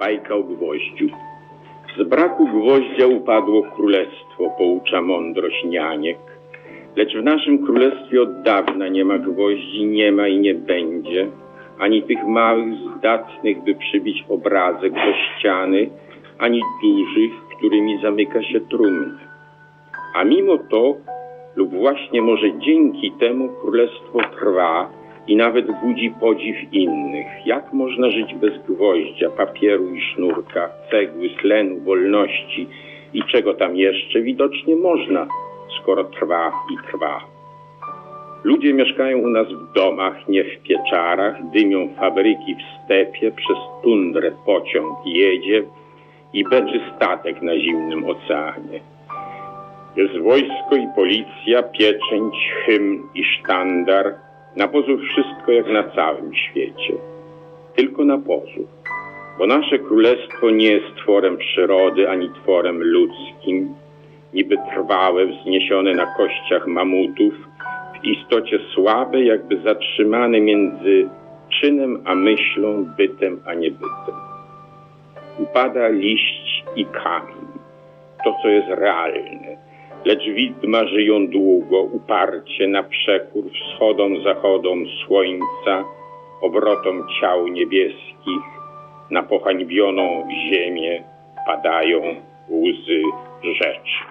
Bajka o gwoździu. Z braku gwoździa upadło królestwo, poucza mądrość nianiek. Lecz w naszym królestwie od dawna nie ma gwoździ, nie ma i nie będzie, ani tych małych, zdatnych, by przybić obrazek do ściany, ani dużych, którymi zamyka się trumnę. A mimo to, lub właśnie może dzięki temu królestwo trwa i nawet budzi podziw innych. Jak można żyć bez gwoździa, papieru i sznurka, cegły, tlenu, wolności i czego tam jeszcze widocznie można, skoro trwa i trwa. Ludzie mieszkają u nas w domach, nie w pieczarach, dymią fabryki w stepie, przez tundrę pociąg jedzie i beczy statek na zimnym oceanie. Jest wojsko i policja, pieczęć, hymn i sztandar, na pozór wszystko jak na całym świecie. Tylko na pozór. Bo nasze królestwo nie jest tworem przyrody ani tworem ludzkim, niby trwałe, wzniesione na kościach mamutów, w istocie słabe, jakby zatrzymane między czynem a myślą, bytem a niebytem. Upada liść i kamień, to co jest realne, lecz widma żyją długo, uparcie na przekór wschodom, zachodom słońca, obrotom ciał niebieskich, na pohańbioną ziemię padają łzy rzeczy.